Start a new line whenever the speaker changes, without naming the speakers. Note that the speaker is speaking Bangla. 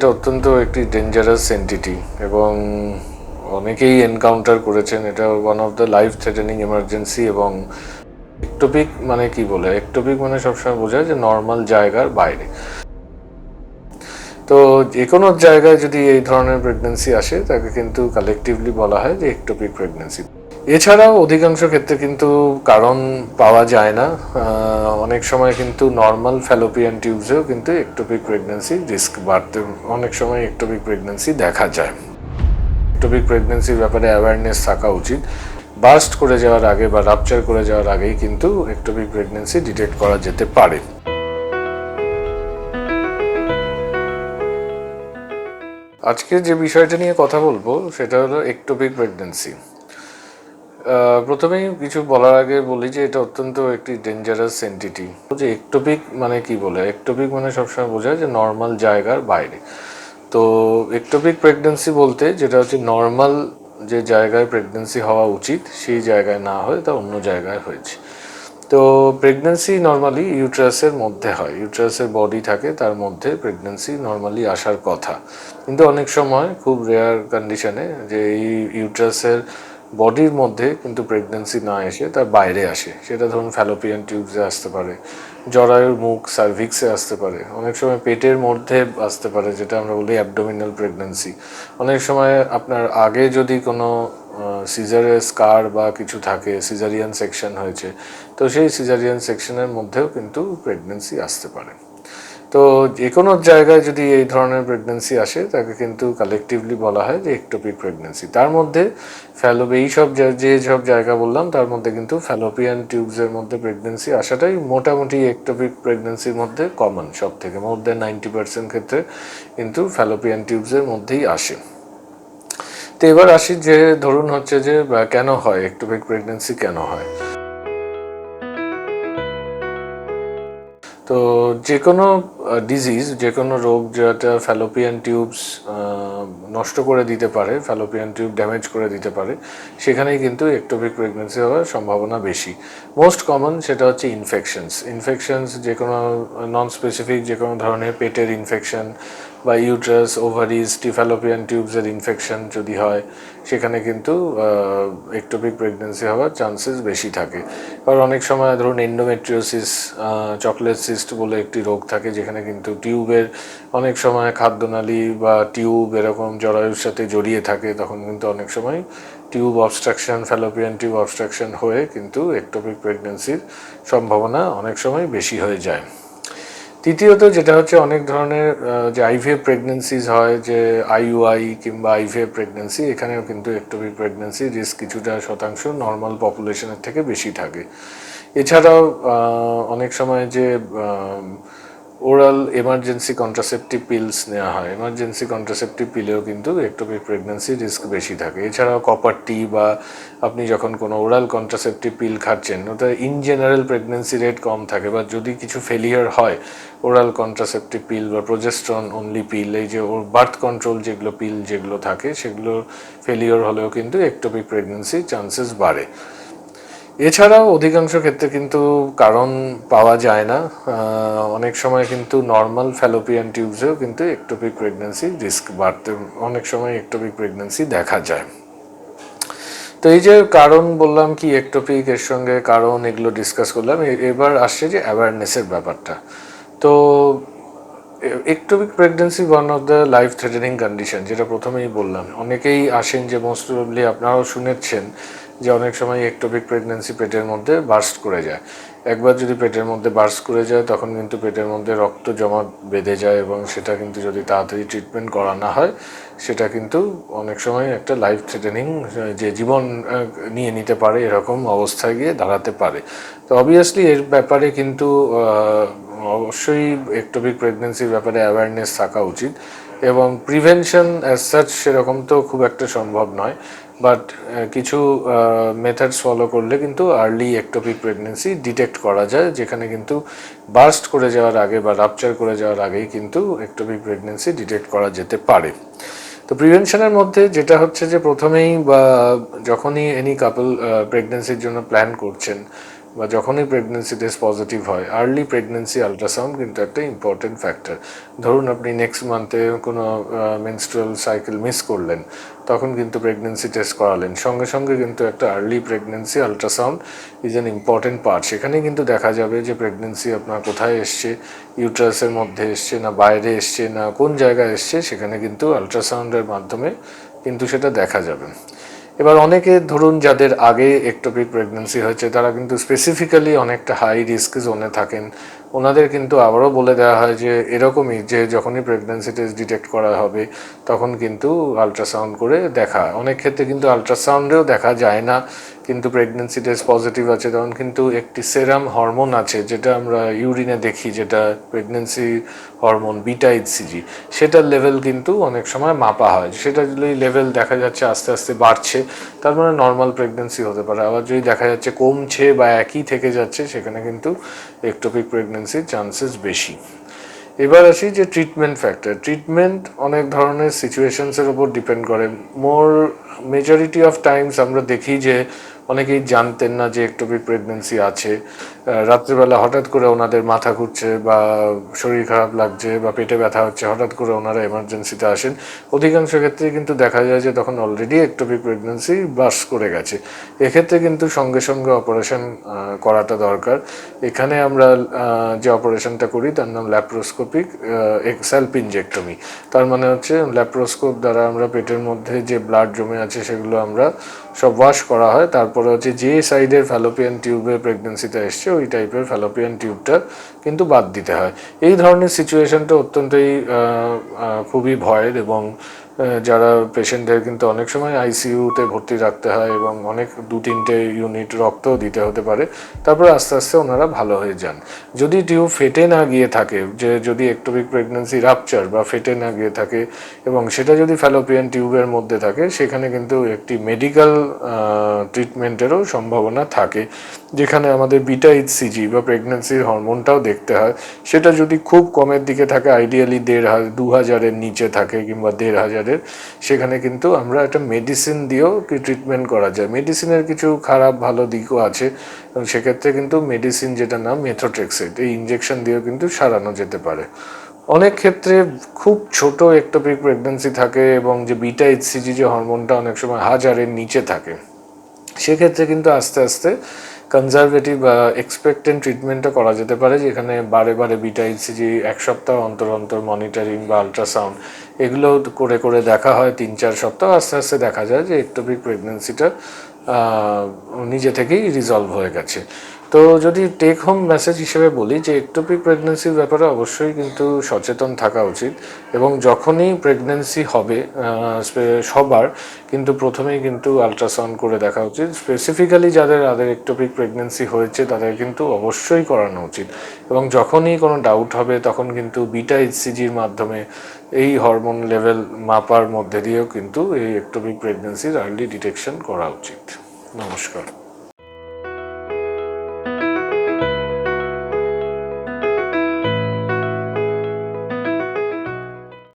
এটা অত্যন্ত একটি ডেঞ্জারাস এন্টিটি এবং অনেকেই এনকাউন্টার করেছেন। এটা one of the life threatening emergency এবং একটোপিক মানে কি বলে? একটোপিক মানে সবসময় বোঝায় যে নর্মাল জায়গার বাইরে। তো যে কোনো জায়গায় যদি এই ধরনের প্রেগনেন্সি আসে, তাকে কিন্তু কালেকটিভলি বলা হয় যে একটোপিক প্রেগনেন্সি এছাড়াও অধিকাংশ ক্ষেত্রে কিন্তু কারণ পাওয়া যায় না। অনেক সময় কিন্তু নর্মাল ফ্যালোপিয়ান টিউবসেও কিন্তু একটোপিক প্রেগনেন্সি রিস্ক বাড়তে, অনেক সময় একটোপিক প্রেগনেন্সি দেখা যায়। একটোপিক প্রেগনেন্সির ব্যাপারে অ্যাওয়ারনেস থাকা উচিত। বাস্ট করে যাওয়ার আগে বা রাপচার করে যাওয়ার আগেই কিন্তু একটোপিক প্রেগনেন্সি ডিটেক্ট করা যেতে পারে। আজকে যে বিষয়টা নিয়ে কথা বলব, সেটা হলো একটোপিক প্রেগনেন্সি প্রথমেই কিছু বলার আগে বলি যে এটা অত্যন্ত একটি ডেঞ্জারাস এন্টিটি যে একটোপিক মানে কি বলে? একটোপিক মানে সবসময় বোঝায় যে নর্মাল জায়গার বাইরে। তো একটোপিক প্রেগনেন্সি বলতে যেটা হচ্ছে নর্মাল যে জায়গায় প্রেগনেন্সি হওয়া উচিত, সেই জায়গায় না হয়ে তা অন্য জায়গায় হয়েছে। তো প্রেগনেন্সি নর্মালি ইউট্রাসের মধ্যে হয়। ইউট্রাসের বডি থাকে, তার মধ্যে প্রেগনেন্সি নর্মালি আসার কথা। কিন্তু অনেক সময় খুব রেয়ার কন্ডিশনে যে এই ইউট্রাসের বডির মধ্যে কিন্তু প্রেগনেন্সি না এসে তার বাইরে আসে। সেটা ধরুন ফ্যালোপিয়ান টিউবসে আসতে পারে, জরায়ুর মুখ সার্ভিক্সে আসতে পারে, অনেক সময় পেটের মধ্যে আসতে পারে, যেটা আমরা বলি অ্যাবডোমিনাল প্রেগনেন্সি অনেক সময় আপনার আগে যদি কোনো সিজারের স্কার বা কিছু থাকে সিজারিয়ান সেকশন হয়েছে, তো সেই সিজারিয়ান সেকশনের মধ্যেও কিন্তু প্রেগনেন্সি আসতে পারে। তো যে কোনো জায়গায় যদি এই ধরনের প্রেগনেন্সি আসে, তাকে কিন্তু কালেকটিভলি বলা হয় যে একটোপিক প্রেগনেন্সি তার মধ্যে ফ্যালো এই সব যে সব জায়গা বললাম, তার মধ্যে কিন্তু ফ্যালোপিয়ান টিউবসের মধ্যে প্রেগনেন্সি আসাটাই মোটামুটি একটোপিক প্রেগনেন্সির মধ্যে কমন সব থেকে মোর দেন নাইনটি পার্সেন্ট ক্ষেত্রে কিন্তু ফ্যালোপিয়ান টিউবসের মধ্যেই আসে। তো এবার আসি যে, ধরুন হচ্ছে যে কেন হয় একটোপিক প্রেগনেন্সি কেন হয়? তো যে কোনো ডিজিজ যে কোনো রোগ যেটা ফ্যালোপিয়ান টিউবস নষ্ট করে দিতে পারে ফ্যালোপিয়ান টিউব ড্যামেজ করে দিতে পারে, সেখানেই কিন্তু একটোপিক প্রেগনেন্সি হওয়ার সম্ভাবনা বেশি। মোস্ট কমন সেটা হচ্ছে ইনফেকশনস ইনফেকশনস যে কোনো নন স্পেসিফিক যে কোনো ধরনের পেটের ইনফেকশন বা ইউট্রাস ওভারিজ টিফ্যালোপিয়ান টিউবসের ইনফেকশন যদি হয়, সেখানে কিন্তু একটোপিক প্রেগনেন্সি হওয়ার চান্সেস বেশি থাকে। কারণ অনেক সময় ধরুন এন্ডোমেট্রিওসিস চকলেট সিস্ট বলে একটি রোগ থাকে, যেখানে কিন্তু টিউবের অনেক সময় খাদ্যনালী বা টিউব এরকম জরায়ুর সাথে জড়িয়ে থাকে, তখন কিন্তু অনেক সময় tube obstruction fallopian tube obstruction হয়ে কিন্তু একটোপিক প্রেগনেন্সির সম্ভাবনা অনেক সময় বেশি হয়ে যায়। তৃতীয়ত যেটা হচ্ছে অনেক ধরনের যে আইভিএফ প্রেগনেন্সিজ হয়, যে আইইউআই কিংবা আইভিএফ প্রেগনেন্সি এখানেও কিন্তু একটোপিক প্রেগনেন্সি রিস্ক কিছুটা শতাংশ নর্মাল পপুলেশনের থেকে বেশি থাকে। এছাড়াও অনেক সময় যে ওরাল এমার্জেন্সি কন্ট্রাসেপটিভ পিলস নেওয়া হয়। এমার্জেন্সি কন্ট্রাসেপটিভ পিলেও কিন্তু একটোপিক প্রেগনেন্সি রিস্ক বেশি থাকে। এছাড়াও কপার টি বা আপনি যখন কোনো ওরাল কন্ট্রাসেপটিভ পিল খাচ্ছেন, ওটা ইন জেনারেল প্রেগনেন্সি রেট কম থাকে বা যদি কিছু ফেলিয়ার হয় ওরাল কন্ট্রাসেপটিভ পিল বা প্রোজেস্ট্রন অনলি পিল এই যে ওর বার্থ কন্ট্রোল যেগুলো পিল যেগুলো থাকে, সেগুলো ফেলিওর হলেও কিন্তু একটোপিক প্রেগনেন্সি চান্সেস বাড়ে। এছাড়াও অধিকাংশ ক্ষেত্রে কিন্তু কারণ পাওয়া যায় না। অনেক সময় কিন্তু নর্মাল ফ্যালোপিয়ান টিউবসেও কিন্তু একটোপিক প্রেগনেন্সি রিস্ক বাড়তে, অনেক সময় একটোপিক প্রেগনেন্সি দেখা যায়। তো এই যে কারণ বললাম কি একটোপিক এর সঙ্গে কারণ এগুলো ডিসকাস করলাম এবার আসছে যে অ্যাওয়ারনেসের ব্যাপারটা। তো ectopic pregnancy one of the life threatening condition যেটা প্রথমেই বললাম। অনেকেই আসেন যে মোস্ট প্রবলি আপনারাও শুনেছেন যে অনেক সময় একটোপিক প্রেগনেন্সি পেটের মধ্যে বার্স্ট করে যায়। একবার যদি পেটের মধ্যে বার্স্ট করে যায়, তখন কিন্তু পেটের মধ্যে রক্ত জমা বেঁধে যায় এবং সেটা কিন্তু যদি তাড়াতাড়ি ট্রিটমেন্ট করা না হয়, সেটা কিন্তু অনেক সময় একটা লাইফ থ্রেটেনিং যে জীবন নিয়ে নিতে পারে এরকম অবস্থায় গিয়ে দাঁড়াতে পারে। তো অবভিয়াসলি এর ব্যাপারে কিন্তু অবশ্যই একটোপিক প্রেগনেন্সির ব্যাপারে অ্যাওয়ারনেস থাকা উচিত এবং প্রিভেনশন অ্যাজ সাচ সেরকম তো খুব একটা সম্ভব নয়। বাট কিছু মেথডস ফলো করলে কিন্তু আর্লি একটোপিক প্রেগনেন্সি ডিটেক্ট করা যায়, যেখানে কিন্তু বার্স্ট করে যাওয়ার আগে বা রাপচার করে যাওয়ার আগেই কিন্তু একটোপিক প্রেগনেন্সি ডিটেক্ট করা যেতে পারে। তো প্রিভেনশনের মধ্যে যেটা হচ্ছে যে প্রথমেই বা যখনই এনি কাপল প্রেগনেন্সির জন্য প্ল্যান করছেন বা যখনই প্রেগনেন্সি টেস্ট পজিটিভ হয় আর্লি প্রেগনেন্সি আলট্রাসাউন্ড কিন্তু একটা ইম্পর্টেন্ট ফ্যাক্টর ধরুন আপনি নেক্সট মান্থে কোনো মেনস্ট্রুয়াল সাইকেল মিস করলেন, তখন কিন্তু প্রেগনেন্সি টেস্ট করালেন। সঙ্গে সঙ্গে কিন্তু একটা early pregnancy ultrasound is an important part সেখানে কিন্তু দেখা যাবে যে প্রেগনেন্সি আপনার কোথায় এসছে ইউট্রাসের মধ্যে এসছে না বাইরে এসছে না কোন জায়গায় এসছে, সেখানে কিন্তু আলট্রাসাউন্ডের মাধ্যমে কিন্তু সেটা দেখা যাবে। এবার অনেকে ধরুন যাদের আগে একটোপিক প্রেগনেন্সি হয়েছে, তারা কিন্তু স্পেসিফিক্যালি অনেকটা হাই রিস্ক জোনে থাকেন। ওনাদের কিন্তু আবারও বলে দেওয়া হয় যে, এরকমই যে যখনই প্রেগনেন্সি টেস্ট ডিটেক্ট করা হবে, তখন কিন্তু আলট্রাসাউন্ড করে দেখা। অনেক ক্ষেত্রে কিন্তু আলট্রাসাউন্ডেও দেখা যায় না। কিন্তু প্রেগনেন্সি টেস্ট পজিটিভ আছে, তখন কিন্তু একটি সেরাম হরমোন আছে, যেটা আমরা ইউরিনে দেখি, যেটা প্রেগনেন্সি হরমোন বিটা এইচসিজি সেটার লেভেল কিন্তু অনেক সময় মাপা হয়। সেটা যদি লেভেল দেখা যাচ্ছে আস্তে আস্তে বাড়ছে, তার মানে নর্মাল প্রেগনেন্সি হতে পারে। আবার যদি দেখা যাচ্ছে কমছে বা একই থেকে যাচ্ছে, সেখানে কিন্তু একটোপিক প্রেগনেন্সির চান্সেস বেশি। এবার আসি যে ট্রিটমেন্ট ফ্যাক্টর ট্রিটমেন্ট অনেক ধরনের সিচুয়েশনসের উপর ডিপেন্ড করে। মোর মেজরিটি অফ টাইমস আমরা দেখি যে অনেকেই জানতেন না যে একটোপিক প্রেগনেন্সি আছে। রাত্রিবেলা হঠাৎ করে ওনাদের মাথা ঘুরছে বা শরীর খারাপ লাগছে বা পেটে ব্যথা হচ্ছে, হঠাৎ করে ওনারা এমার্জেন্সিতে আসেন। অধিকাংশ ক্ষেত্রে কিন্তু দেখা যায় যে তখন অলরেডি একটোপিক প্রেগনেন্সি বাস করে গেছে। এক্ষেত্রে কিন্তু সঙ্গে সঙ্গে অপারেশন করাটা দরকার। এখানে আমরা যে অপারেশনটা করি তার নাম ল্যাপ্রোস্কোপিক সেলফ-ইনজেক্টমি তার মানে হচ্ছে ল্যাপ্রোস্কোপ দ্বারা আমরা পেটের মধ্যে যে ব্লাড জমে আছে সেগুলো আমরা সব ওয়াশ করা হয়। তারপরে হচ্ছে যে সাইডের ফ্যালোপিয়ান টিউবে প্রেগনেন্সিতে এসছে, ওই টাইপের ফ্যালোপিয়ান টিউবটা কিন্তু বাদ দিতে হয়। এই ধরনের সিচুয়েশনটা অত্যন্তই খুবই ভয়ের এবং যারা পেশেন্টদের কিন্তু অনেক সময় আইসিইউতে ভর্তি রাখতে হয় এবং অনেক দু তিনটে ইউনিট রক্তও দিতে হতে পারে, তারপর আস্তে আস্তে ওনারা ভালো হয়ে যান। যদি টিউব ফেটে না গিয়ে থাকে, যে যদি একটোপিক প্রেগনেন্সি রাপচার বা ফেটে না গিয়ে থাকে এবং সেটা যদি ফ্যালোপিয়ান টিউবের মধ্যে থাকে, সেখানে কিন্তু একটি মেডিকেল ট্রিটমেন্টেরও সম্ভাবনা থাকে। যেখানে আমাদের বিটা সিজি বা প্রেগনেন্সির হরমোনটাও দেখতে হয়, সেটা যদি খুব কমের দিকে থাকে আইডিয়ালি দেড় হাজার দু হাজারের নিচে থাকে কিংবা দেড় হাজারের, সেখানে কিন্তু আমরা একটা মেডিসিন দিয়েও কি ট্রিটমেন্ট করা যায়। মেডিসিনের কিছু খারাপ ভালো দিকও আছে, এবং সেক্ষেত্রে কিন্তু মেডিসিন যেটা নাম মেথোট্রেক্সেট এই ইঞ্জেকশন দিয়েও কিন্তু সারানো যেতে পারে। অনেক ক্ষেত্রে খুব ছোট একটোপিক প্রেগনেন্সি থাকে এবং যে বিটা এইচসিজি যে হরমোনটা অনেক সময় হাজারের নিচে থাকে, সেক্ষেত্রে কিন্তু আস্তে আস্তে কনজারভেটিভ বা এক্সপেক্টেন্ট ট্রিটমেন্টও করা যেতে পারে, যেখানে বারে বারে বিটা ইসিজি এক সপ্তাহ অন্তর অন্তর মনিটরিং বা আলট্রাসাউন্ড এগুলো করে করে দেখা হয় তিন চার সপ্তাহ, আস্তে আস্তে দেখা যায় যে একটোপিক প্রেগনেন্সিটা নিজে থেকেই রিজলভ হয়ে গেছে। তো যদি টেক হোম মেসেজ হিসেবে বলি যে একটোপিক প্রেগনেন্সির ব্যাপারে অবশ্যই কিন্তু সচেতন থাকা উচিত এবং যখনই প্রেগনেন্সি হবে সবার কিন্তু প্রথমেই কিন্তু আলট্রাসাউন্ড করে দেখা উচিত। স্পেসিফিক্যালি যাদের যাদের একটোপিক প্রেগনেন্সি হয়েছে তাদের কিন্তু অবশ্যই করানো উচিত। এবং যখনই কোনো ডাউট হবে তখন কিন্তু বিটা এইচসিজির মাধ্যমে এই হরমোন লেভেল মাপার মধ্যে দিয়েও কিন্তু এই একটোপিক প্রেগনেন্সির আর্লি ডিটেকশন করা উচিত। নমস্কার।